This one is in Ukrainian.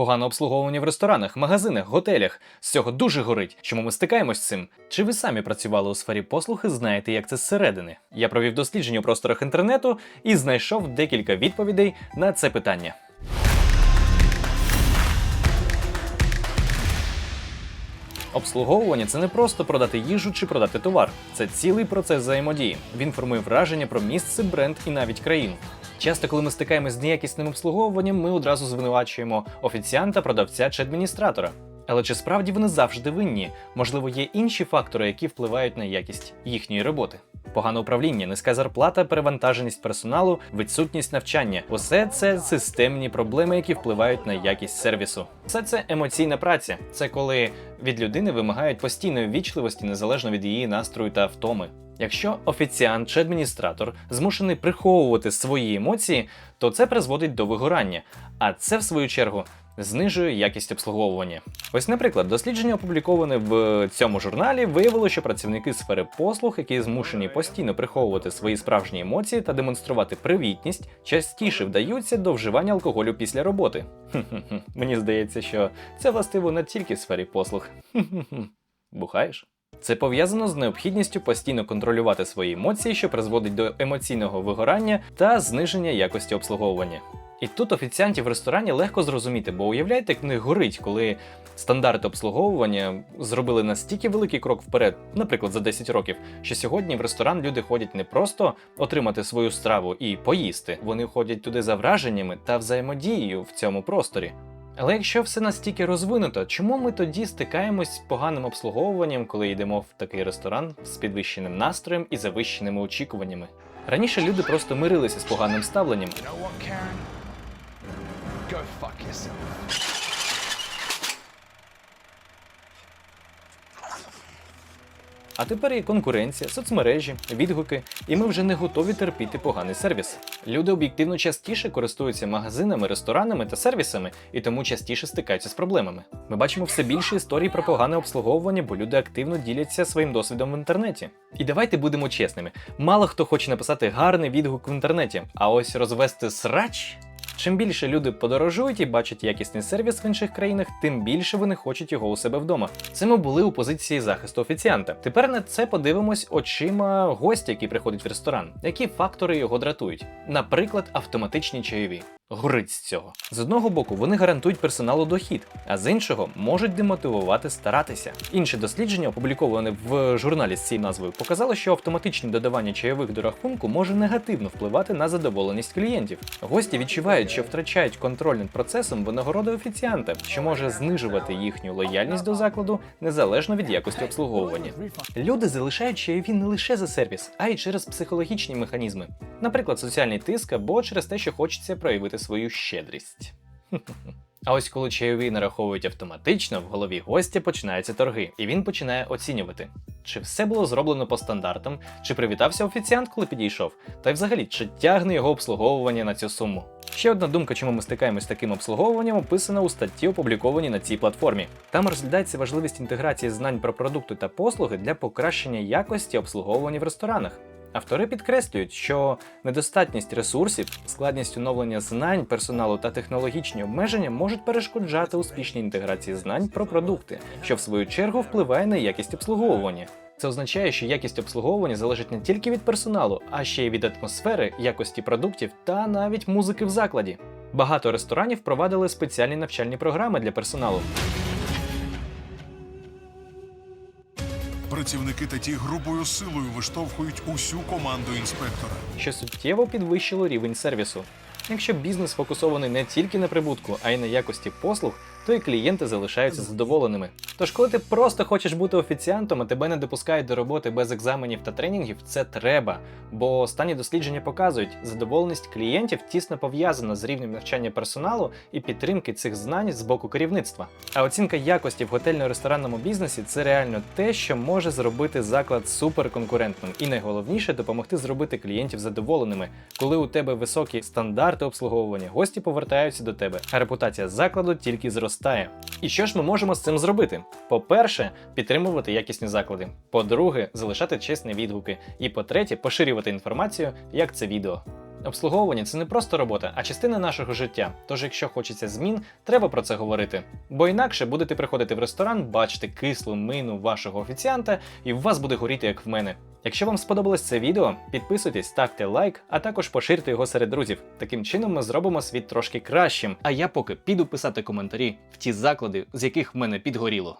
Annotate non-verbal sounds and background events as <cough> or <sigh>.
Погане обслуговування в ресторанах, магазинах, готелях. З цього дуже горить. Чому ми стикаємось з цим? Чи ви самі працювали у сфері послуг і знаєте, як це зсередини? Я провів дослідження у просторах інтернету і знайшов декілька відповідей на це питання. Обслуговування це не просто продати їжу чи продати товар. Це цілий процес взаємодії. Він формує враження про місце, бренд і навіть країну. Часто, коли ми стикаємось з неякісним обслуговуванням, ми одразу звинувачуємо офіціанта, продавця чи адміністратора. Але чи справді вони завжди винні? Можливо, є інші фактори, які впливають на якість їхньої роботи. Погане управління, низька зарплата, перевантаженість персоналу, відсутність навчання усе це системні проблеми, які впливають на якість сервісу. Все це емоційна праця. Це коли від людини вимагають постійної вічливості незалежно від її настрою та втоми. Якщо офіціант чи адміністратор змушений приховувати свої емоції, то це призводить до вигорання, а це, в свою чергу, знижує якість обслуговування. Ось, наприклад, дослідження, опубліковане в цьому журналі, виявило, що працівники сфери послуг, які змушені постійно приховувати свої справжні емоції та демонструвати привітність, частіше вдаються до вживання алкоголю після роботи. Мені здається, що це властиво не тільки сфері послуг. Бухаєш? Це пов'язано з необхідністю постійно контролювати свої емоції, що призводить до емоційного вигорання та зниження якості обслуговування. І тут офіціантів в ресторані легко зрозуміти, бо уявляєте, як в них горить, коли стандарти обслуговування зробили настільки великий крок вперед, наприклад, за 10 років, що сьогодні в ресторан люди ходять не просто отримати свою страву і поїсти, вони ходять туди за враженнями та взаємодією в цьому просторі. Але якщо все настільки розвинуто, чому ми тоді стикаємось з поганим обслуговуванням, коли йдемо в такий ресторан з підвищеним настроєм і завищеними очікуваннями? Раніше люди просто мирилися з поганим ставленням, fuck yourself. А тепер є конкуренція, соцмережі, відгуки, і ми вже не готові терпіти поганий сервіс. Люди об'єктивно частіше користуються магазинами, ресторанами та сервісами, і тому частіше стикаються з проблемами. Ми бачимо все більше історій про погане обслуговування, бо люди активно діляться своїм досвідом в інтернеті. І давайте будемо чесними: мало хто хоче написати гарний відгук в інтернеті, а ось розвести срач. Чим більше люди подорожують і бачать якісний сервіс в інших країнах, тим більше вони хочуть його у себе вдома. Це ми були у позиції захисту офіціанта. Тепер на це подивимось очима гостя, який приходить в ресторан. Які фактори його дратують? Наприклад, автоматичні чайові. Горить з цього. З одного боку, вони гарантують персоналу дохід, а з іншого можуть демотивувати старатися. Інше дослідження, опубліковане в журналі з цією назвою, показало, що автоматичне додавання чайових до рахунку може негативно впливати на задоволеність клієнтів. Гості відчувають, що втрачають контроль над процесом винагороди офіціанта, що може знижувати їхню лояльність до закладу незалежно від якості обслуговування. Люди залишають чайові не лише за сервіс, а й через психологічні механізми, наприклад, соціальний тиск або через те, що хочеться проявити свою щедрість. <laughs> А ось коли чайові нараховують автоматично, в голові гостя починаються торги, і він починає оцінювати, чи все було зроблено по стандартам, чи привітався офіціант, коли підійшов, та й взагалі, чи тягне його обслуговування на цю суму. Ще одна думка, чому ми стикаємось з таким обслуговуванням, описана у статті, опублікованій на цій платформі. Там розглядається важливість інтеграції знань про продукти та послуги для покращення якості обслуговування в ресторанах. Автори підкреслюють, що недостатність ресурсів, складність оновлення знань персоналу та технологічні обмеження можуть перешкоджати успішній інтеграції знань про продукти, що в свою чергу впливає на якість обслуговування. Це означає, що якість обслуговування залежить не тільки від персоналу, а ще й від атмосфери, якості продуктів та навіть музики в закладі. Багато ресторанів впровадили спеціальні навчальні програми для персоналу. Працівники та ті грубою силою виштовхують усю команду інспектора. що суттєво підвищило рівень сервісу. Якщо бізнес фокусований не тільки на прибутку, а й на якості послуг, то і клієнти залишаються задоволеними. Тож, коли ти просто хочеш бути офіціантом, а тебе не допускають до роботи без екзаменів та тренінгів, це треба. Бо останні дослідження показують, задоволеність клієнтів тісно пов'язана з рівнем навчання персоналу і підтримки цих знань з боку керівництва. А оцінка якості в готельно-ресторанному бізнесі це реально те, що може зробити заклад суперконкурентним, і найголовніше допомогти зробити клієнтів задоволеними. Коли у тебе високі стандарти обслуговування, гості повертаються до тебе, а репутація закладу тільки зростає. І що ж ми можемо з цим зробити? По-перше, підтримувати якісні заклади. По-друге, залишати чесні відгуки. І по-третє, поширювати інформацію, як це відео. Обслуговування це не просто робота, а частина нашого життя. Тож, якщо хочеться змін, треба про це говорити. Бо інакше будете приходити в ресторан, бачити кислу мину вашого офіціанта, і в вас буде горіти, як в мене. Якщо вам сподобалось це відео, підписуйтесь, ставте лайк, а також поширте його серед друзів. Таким чином ми зробимо світ трошки кращим. А я поки піду писати коментарі в ті заклади, з яких в мене підгоріло.